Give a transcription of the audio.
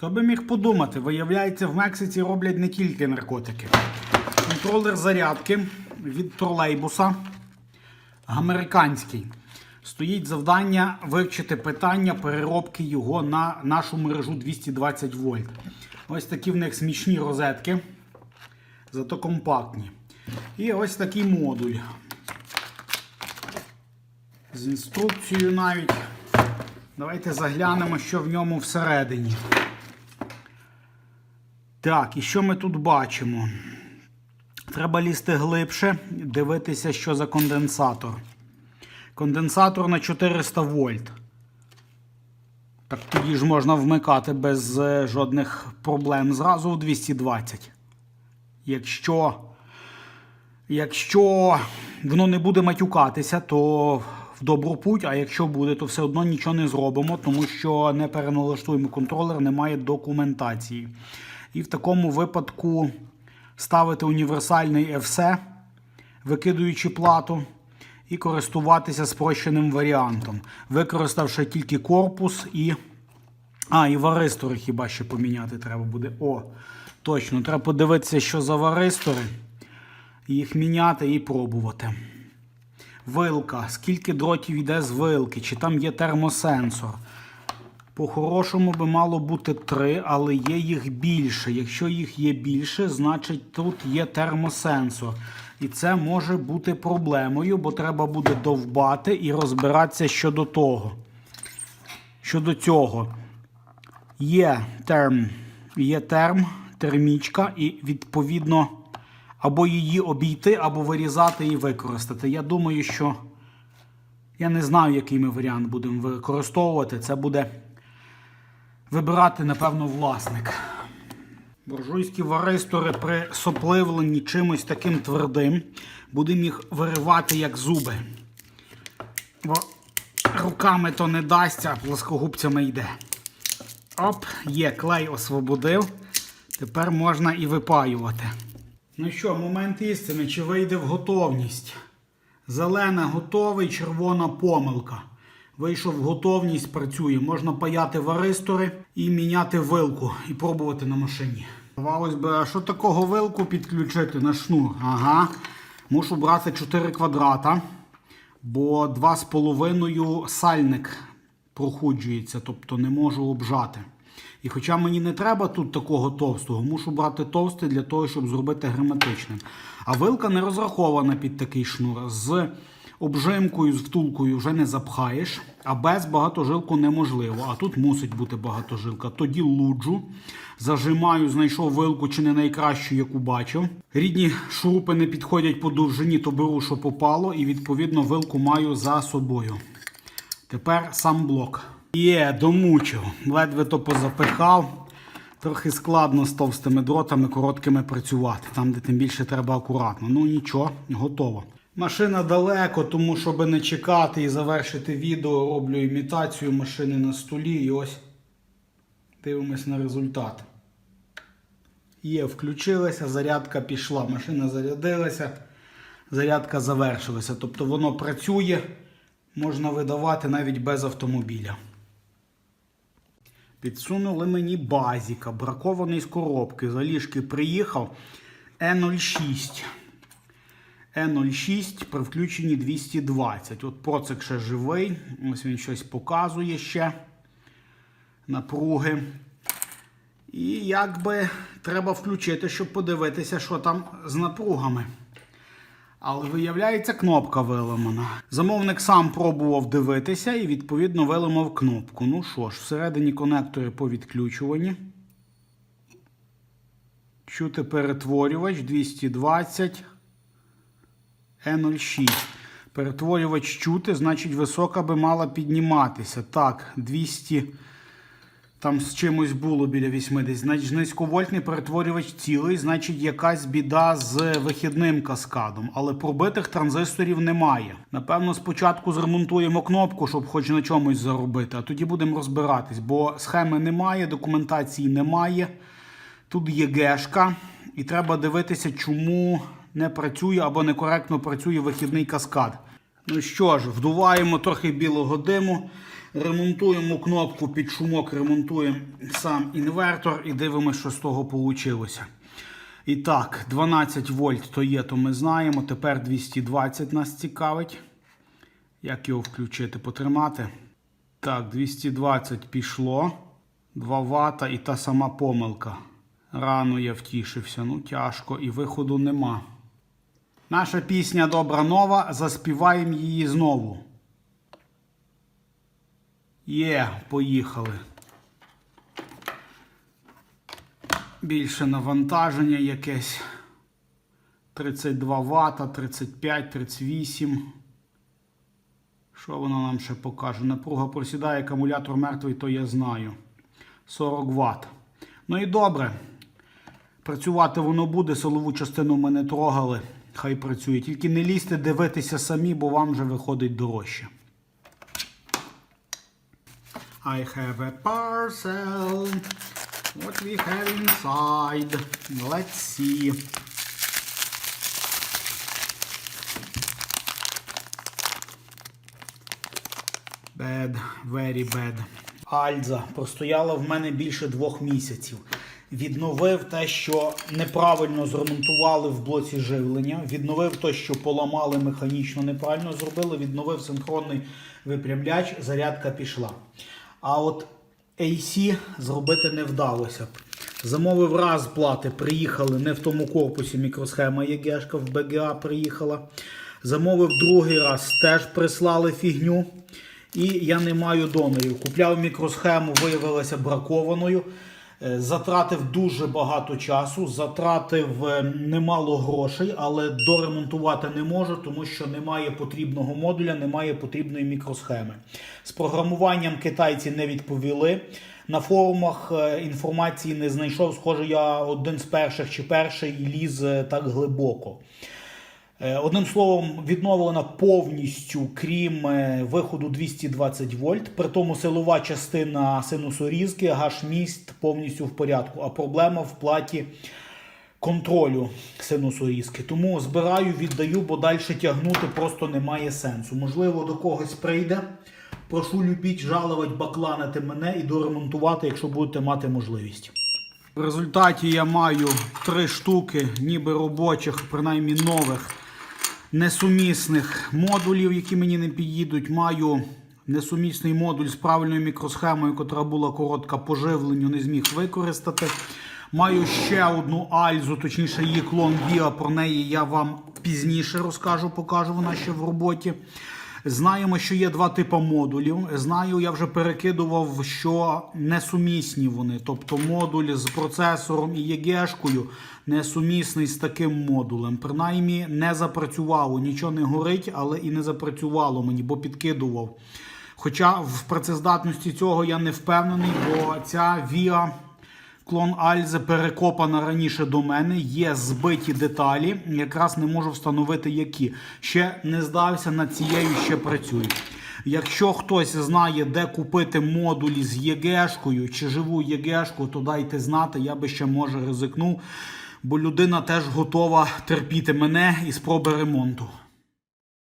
Хто би міг подумати, виявляється, в Мексиці роблять не тільки наркотики. Контролер зарядки від тролейбуса американський. Стоїть завдання вивчити питання переробки його на нашу мережу 220 вольт. Ось такі в них смішні розетки, зато компактні. І ось такий модуль. З інструкцією навіть. Давайте заглянемо, що в ньому всередині. Так, і що ми тут бачимо? Треба лізти глибше, дивитися, що за конденсатор. Конденсатор на 400 вольт. Так тоді ж можна вмикати без е, жодних проблем зразу в 220. Якщо, якщо воно не буде матюкатися, то в добру путь, а якщо буде, то все одно нічого не зробимо, тому що не переналаштуємо контролер, немає документації. І в такому випадку ставити універсальний FC, викидуючи плату, і користуватися спрощеним варіантом, використавши тільки корпус і. А, і варистори хіба ще поміняти треба буде. О, точно, треба подивитися, що за варистори, їх міняти і пробувати. Вилка. Скільки дротів йде з вилки, чи там є термосенсор. По-хорошому би мало бути три, але є їх більше. Якщо їх є більше, значить тут є термосенсор. І це може бути проблемою, бо треба буде довбати і розбиратися щодо того. Щодо цього. Є терм, є терм, термічка, і відповідно або її обійти, або вирізати і використати. Я думаю, що я не знаю, який ми варіант будемо використовувати. Це буде вибирати, напевно, власник. Буржуйські варистори при сопливленні чимось таким твердим, будемо їх виривати як зуби. Бо руками то не дасться, а плоскогубцями йде. Оп, є, клей освободив. Тепер можна і випаювати. Ну що, момент істини, чи вийде в готовність? Зелена готовий, червона помилка. Вийшов в готовність, працює. Можна паяти варистори і міняти вилку і пробувати на машині. Здавалось би, а що такого вилку підключити на шнур? Ага. Мушу брати 4 квадрата, бо 2,5 сальник проходжується, тобто не можу обжати. І хоча мені не треба тут такого товстого, мушу брати товстий для того, щоб зробити герметичним. А вилка не розрахована під такий шнур. З обжимкою, з втулкою вже не запхаєш, а без багатожилку неможливо. А тут мусить бути багатожилка. Тоді луджу, зажимаю, знайшов вилку чи не найкращу, яку бачив. Рідні шурупи не підходять по довжині, то беру, що попало, і відповідно вилку маю за собою. Тепер сам блок. Є, домучив. Ледве то позапихав. Трохи складно з товстими дротами, короткими працювати. Там, де тим більше треба акуратно. Ну нічого, готово. Машина далеко, тому щоб не чекати і завершити відео, роблю імітацію машини на столі. І ось дивимось на результат. Є, включилася, зарядка пішла. Машина зарядилася, зарядка завершилася. Тобто воно працює, можна видавати навіть без автомобіля. Підсунули мені базіка, бракований з коробки. За ліжки приїхав Е06. Е06 при включенні 220. От процик ще живий. Ось він щось показує ще. Напруги. І якби треба включити, щоб подивитися, що там з напругами. Але виявляється, кнопка виламана. Замовник сам пробував дивитися і, відповідно, виламав кнопку. Ну що ж, всередині конектори по відключуванні. Чути перетворювач 220 E06. Перетворювач чути, значить, висока би мала підніматися. Так, 200. Там з чимось було біля 80. Значить, низьковольтний перетворювач цілий, значить, якась біда з вихідним каскадом. Але пробитих транзисторів немає. Напевно, спочатку зремонтуємо кнопку, щоб хоч на чомусь заробити, а тоді будемо розбиратись, бо схеми немає, документації немає. Тут є гешка, і треба дивитися, чому не працює або некоректно працює вихідний каскад. Ну що ж, вдуваємо трохи білого диму. Ремонтуємо кнопку під шумок, ремонтуємо сам інвертор і дивимося, що з того вийшло. І так, 12 вольт то є, то ми знаємо. Тепер 220 нас цікавить. Як його включити, потримати? Так, 220 пішло. 2 вата і та сама помилка. Рано я втішився, ну тяжко, і виходу нема. Наша пісня добра нова, заспіваємо її знову. Є, поїхали. Більше навантаження якесь. 32 Вт, 35, 38. Що воно нам ще покаже? Напруга просідає, акумулятор мертвий, то я знаю. 40 Вт. Ну і добре. Працювати воно буде, силову частину ми не трогали. Хай працює. Тільки не лізьте дивитися самі, бо вам вже виходить дорожче. I have a parcel. What we have inside? Let's see. Bad, very bad. Альза простояла в мене більше двох місяців. Відновив те, що неправильно зремонтували в блоці живлення. Відновив те, що поламали механічно, неправильно зробили. Відновив синхронний випрямляч, зарядка пішла. А от AC зробити не вдалося. Замовив раз плати, приїхали не в тому корпусі мікросхема ЄГЕшка, в БГА приїхала. Замовив другий раз, теж прислали фігню. І я не маю донорів. Купляв мікросхему, виявилася бракованою. Е, Затратив дуже багато часу, затратив е, немало грошей, але доремонтувати не можу, тому що немає потрібного модуля, немає потрібної мікросхеми. З програмуванням китайці не відповіли. На форумах е, інформації не знайшов. Схоже, я один з перших чи перший ліз так глибоко. Е, Одним словом, відновлена повністю, крім е, виходу 220 вольт. При тому силова частина синусорізки, гаш-міст повністю в порядку. А проблема в платі контролю синусорізки. Тому збираю, віддаю, бо далі тягнути просто немає сенсу. Можливо, до когось прийде. Прошу любіть, жалувати, бакланити мене і доремонтувати, якщо будете мати можливість. В результаті я маю три штуки, ніби робочих, принаймні нових, несумісних модулів, які мені не підійдуть. Маю несумісний модуль з правильною мікросхемою, яка була коротка по живленню, не зміг використати. Маю ще одну альзу, точніше її клон Біа. Про неї я вам пізніше розкажу, покажу вона ще в роботі. Знаємо, що є два типи модулів. Знаю, я вже перекидував, що несумісні вони. Тобто модуль з процесором і ЄГЕшкою несумісний з таким модулем. Принаймні не запрацювало. Нічого не горить, але і не запрацювало мені, бо підкидував. Хоча в працездатності цього я не впевнений, бо ця VIA Клон Альзи перекопана раніше до мене, є збиті деталі. Якраз не можу встановити які. Ще не здався, над цією ще працюю. Якщо хтось знає, де купити модулі з ЄГЕшкою чи живу ЄГЕшку, то дайте знати, я би ще може ризикнув, бо людина теж готова терпіти мене і спроби ремонту.